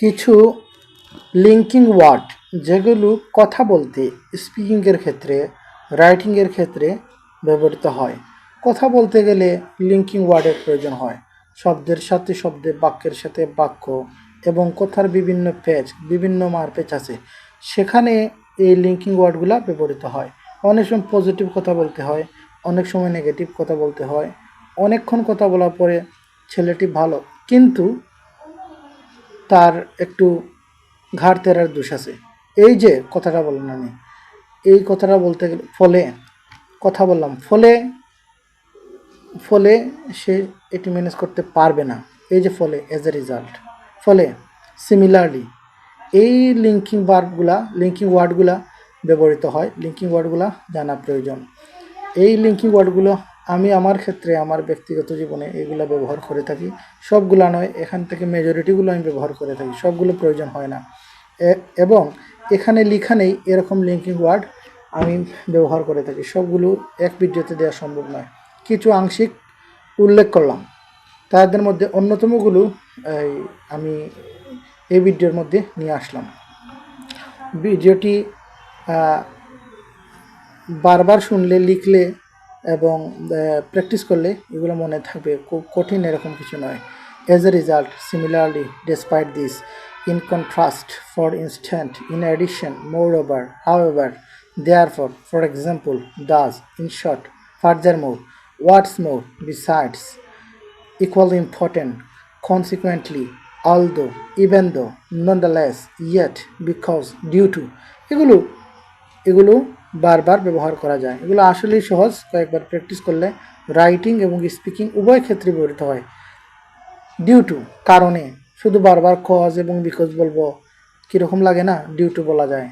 কিছু linking word, যেগুলো কথা বলতে স্পিকিংয়ের ক্ষেত্রে, রাইটিংয়ের ক্ষেত্রে ব্যবহৃত হয়। কথা বলতে গেলে লিঙ্কিং ওয়ার্ডের প্রয়োজন হয়। শব্দের সাথে শব্দে, বাক্যের সাথে বাক্য এবং কথার বিভিন্ন পেজ, বিভিন্ন মারপেজ আছে। সেখানে এই লিঙ্কিং ওয়ার্ডগুলো ব্যবহৃত হয়। অনেক সময় পজিটিভ কথা বলতে হয়, অনেক সময় নেগেটিভ কথা বলতে হয়। অনেকক্ষণ কথা বলার পরে ছেলেটি ভালো, কিন্তু তার একটু ঘাড় তেরার দোষ আছে। এই যে কথাটা বললাম আমি, এই কথাটা বলতে গেলে ফলে, কথা বললাম, ফলে ফলে সে এটি ম্যানেজ করতে পারবে না। এই যে ফলে এজ এ রেজাল্ট ফলে সিমিলারলি এই লিঙ্কিং বার্বগুলা লিঙ্কিং ওয়ার্ডগুলা ব্যবহৃত হয় লিঙ্কিং ওয়ার্ডগুলা জানা প্রয়োজন। এই লিঙ্কিং ওয়ার্ডগুলো আমি আমার ক্ষেত্রে, আমার ব্যক্তিগত জীবনে এগুলো ব্যবহার করে থাকি। সবগুলা নয়, এখান থেকে মেজরিটিগুলো আমি ব্যবহার করে থাকি, সবগুলো প্রয়োজন হয় না। এবং এখানে লেখা নেই এরকম লিঙ্কিং ওয়ার্ড আমি ব্যবহার করে থাকি, সবগুলো এক ভিডিওতে দেওয়া সম্ভব নয়। কিছু আংশিক উল্লেখ করলাম। তাদের মধ্যে অন্যতমগুলো আমি এই ভিডিওর মধ্যে নিয়ে আসলাম। ভিডিওটি বারবার শুনলে, লিখলে এবং প্র্যাকটিস করলে এগুলো মনে থাকবে খুব কঠিন এরকম কিছু নয় as a result similarly despite this in contrast for instant in addition moreover however therefore for example thus in short furthermore what's more besides equally important. Consequently, although, even though, nonetheless, yet, because, due to এগুলো এগুলো বারবার ব্যবহার করা যায়। এগুলো আসলেই সহজ, কয়েকবার প্র্যাকটিস করলে রাইটিং এবং স্পিকিং উভয় ক্ষেত্রে ব্যবহৃত হয়। ডিউ টু কারণে, শুধু বারবার কজ এবং বিকজ বলব, কীরকম লাগে না ডিউ টু বলা যায়।